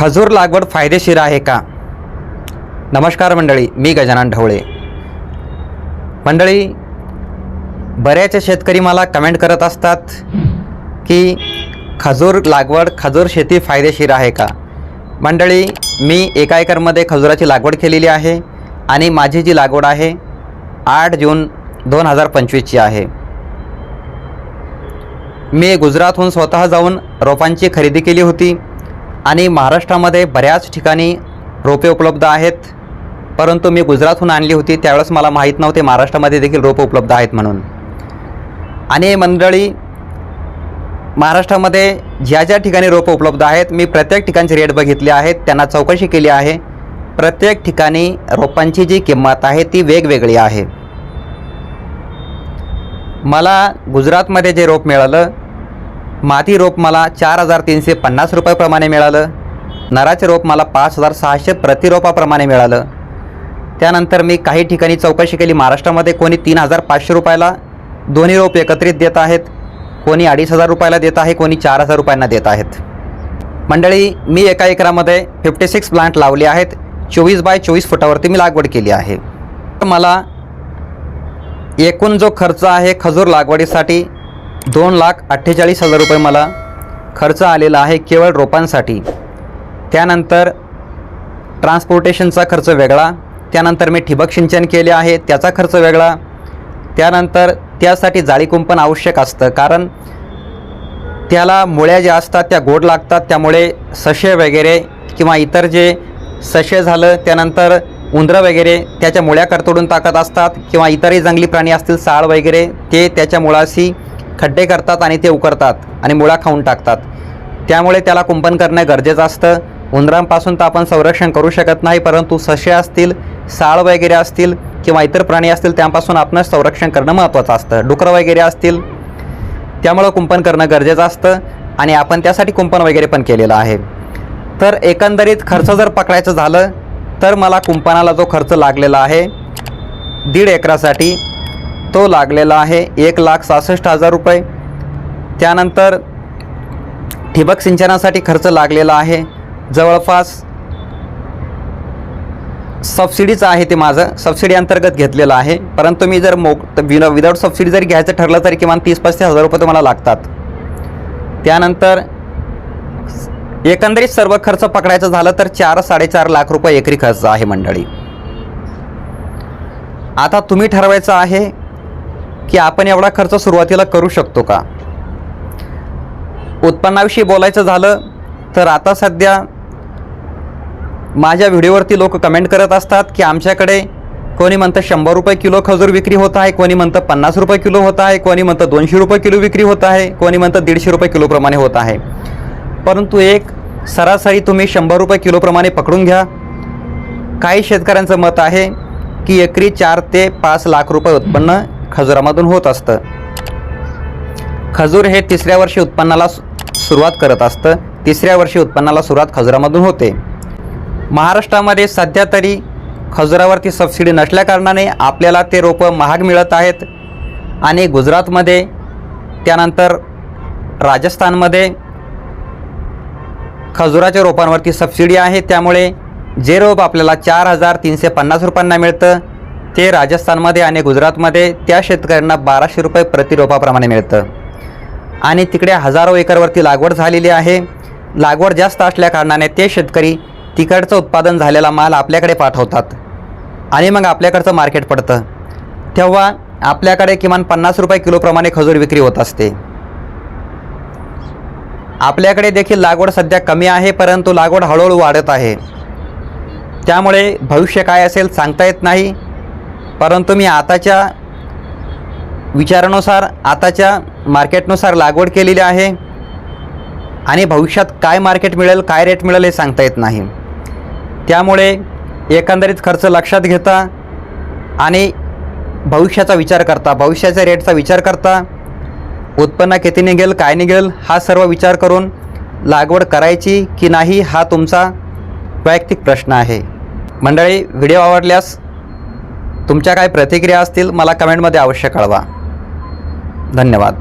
खजूर लागवड फायदेशीर आहे का? नमस्कार मंडळी मी गजानन ढवळे. मंडळी बऱ्याच शेतकरी मला कमेंट करत असतात की खजूर लागवड खजूर शेती फायदेशीर आहे का? मंडळी मी एका एकरमध्ये खजुराची लागवड केलेली आहे आणि माझी जी लागवड आहे आठ जून दोन हजार पंचवीसची आहे. मी गुजरातहून स्वतः जाऊन रोपांची खरेदी केली होती. आणि महाराष्ट्रामध्ये बऱ्याच ठिकाणी रोपे उपलब्ध आहेत. परंतु मी गुजरातहून आणली होती त्यावेळेस मला माहीत नव्हते महाराष्ट्रामध्ये देखील रोपं उपलब्ध आहेत म्हणून. आणि मंडळी महाराष्ट्रामध्ये ज्या ज्या ठिकाणी रोपं उपलब्ध आहेत मी प्रत्येक ठिकाणचे रेट बघितले आहेत त्यांना चौकशी केली आहे. प्रत्येक ठिकाणी रोपांची जी किंमत आहे ती वेगवेगळी आहे. मला गुजरातमध्ये जे रोप मिळालं माती रोप मला चार हजार तीनशे पन्नास रुपयाप्रमाणे मिळालं. नराचे रोप मला पाच हजार सहाशे प्रतिरोपाप्रमाणे मिळालं. त्यानंतर मी काही ठिकाणी चौकशी केली. महाराष्ट्रामध्ये कोणी तीन हजार पाचशे रुपयाला दोन्ही रोप एकत्रित देत आहेत. कोणी अडीच हजार रुपयाला देत आहे कोणी चार हजार रुपयांना देत आहेत. मंडळी मी एका एकरामध्ये फिफ्टी सिक्स प्लांट लावले आहेत. चोवीस बाय चोवीस फुटावरती मी लागवड केली आहे. तर मला एकूण जो खर्च आहे खजूर लागवडीसाठी दोन लाख अठ्ठेचाळीस हजार रुपये मला खर्च आलेला आहे केवळ रोपांसाठी. त्यानंतर ट्रान्सपोर्टेशनचा खर्च वेगळा त्यानंतर मी ठिबक सिंचन केले आहे त्याचा खर्च वेगळा त्यानंतर त्यासाठी जाळी कुंपण आवश्यक असतं कारण त्याला मुळ्या ज्या असतात त्या गोड लागतात त्यामुळे सशे वगैरे किंवा इतर जे सशे झालं त्यानंतर उंदरं वगैरे त्याच्या मुळ्या करतोडून टाकत असतात किंवा इतरही जंगली प्राणी असतील साळ वगैरे ते त्याच्या मुळाशी खड्डे करतात आणि ते उकरतात आणि मुळा खाऊन टाकतात. त्यामुळे त्याला कुंपण करणं गरजेचं असतं. उंदरांपासून तर आपण संरक्षण करू शकत नाही परंतु ससे असतील साळ वगैरे असतील किंवा इतर प्राणी असतील त्यापासून आपण संरक्षण करणं महत्त्वाचं असतं. डुकरं वगैरे असतील त्यामुळं कुंपण करणं गरजेचं असतं आणि आपण त्यासाठी कुंपण वगैरे पण केलेलं आहे. तर एकंदरीत खर्च जर पकडायचं झालं तर मला कुंपणाला जो खर्च लागलेला आहे दीड एकरासाठी तो लागलेला आहे एक लाख सहासष्ट हजार रुपये. त्यानंतर ठिबक सिंचनासाठी खर्च लागलेला आहे. जवळपास सबसिडीचं आहे ते माझं. सबसिडी अंतर्गत घेतलेलं आहे. परंतु मी जर मोक विन विदाऊट सबसिडी जरी घ्यायचं ठरलं तरी किमान तीस पस्तीस हजार रुपये तुम्हाला लागतात. त्यानंतर एकंदरीत सर्व खर्च पकडायचं झालं तर चार साडेचार लाख रुपये एकरी खर्च आहे मंडळी. आता तुम्ही ठरवायचं आहे की आपण एवढा खर्च सुरुवातीला करू शकतो का? उत्पन्नाविषयी बोलायचं झालं तर आता सध्या माझ्या व्हिडिओवरती लोक कमेंट करत असतात की आमच्याकडे कोणी म्हणतं शंभर रुपये किलो खजूर विक्री होत आहे कोणी म्हणतं पन्नास रुपये किलो होत आहे कोणी म्हणतं दोनशे रुपये किलो विक्री होत आहे कोणी म्हणतं दीडशे रुपये किलोप्रमाणे होत आहे. परंतु एक सरासरी तुम्ही शंभर रुपये किलोप्रमाणे पकडून घ्या. काही शेतकऱ्यांचं मत आहे की एकरी चार ते पाच लाख रुपये उत्पन्न खजुरामधून होत असतं. खजूर हे तिसऱ्या वर्षी उत्पन्नाला सु- सुरुवात करत असतं. तिसऱ्या वर्षी उत्पन्नाला सुरुवात खजुरामधून होते. महाराष्ट्रामध्ये सध्या तरी खजुरावरती सबसिडी नसल्याकारणाने आपल्याला ते रोपं महाग मिळत आहेत आणि गुजरातमध्ये त्यानंतर राजस्थानमध्ये खजुराच्या रोपांवरती सबसिडी आहे. त्यामुळे जे रोप आपल्याला चार हजार तीनशे पन्नास रुपयांना मिळतं ते राजस्थानमध्ये आणि गुजरातमध्ये त्या शेतकऱ्यांना बाराशे रुपये प्रतिरोपाप्रमाणे मिळतं. आणि तिकडे हजारो एकरवरती लागवड झालेली आहे. लागवड जास्त असल्याकारणाने ते शेतकरी तिकडचं उत्पादन झालेला माल आपल्याकडे पाठवतात. आणि मग आपल्याकडचं मार्केट पडतं. तेव्हा आपल्याकडे किमान पन्नास रुपये किलोप्रमाणे खजूर विक्री होत असते. आपल्याकडे देखील लागवड सध्या कमी आहे परंतु लागवड हळूहळू वाढत आहे. त्यामुळे भविष्य काय असेल सांगता येत नाही. परंतु मी आताच्या विचारानुसार आताच्या मार्केटनुसार लागवड केलेली आहे आणि भविष्यात काय मार्केट मिळेल काय रेट मिळेल हे सांगता येत नाही. त्यामुळे एकंदरीत खर्च लक्षात घेता आणि भविष्याचा विचार करता भविष्याच्या रेटचा विचार करता उत्पन्न किती निघेल काय निघेल हा सर्व विचार करून लागवड करायची की नाही हा तुमचा वैयक्तिक प्रश्न आहे. मंडळी व्हिडिओ आवडल्यास तुमच्या काय प्रतिक्रिया असतील मला कमेंटमध्ये अवश्य कळवा. धन्यवाद.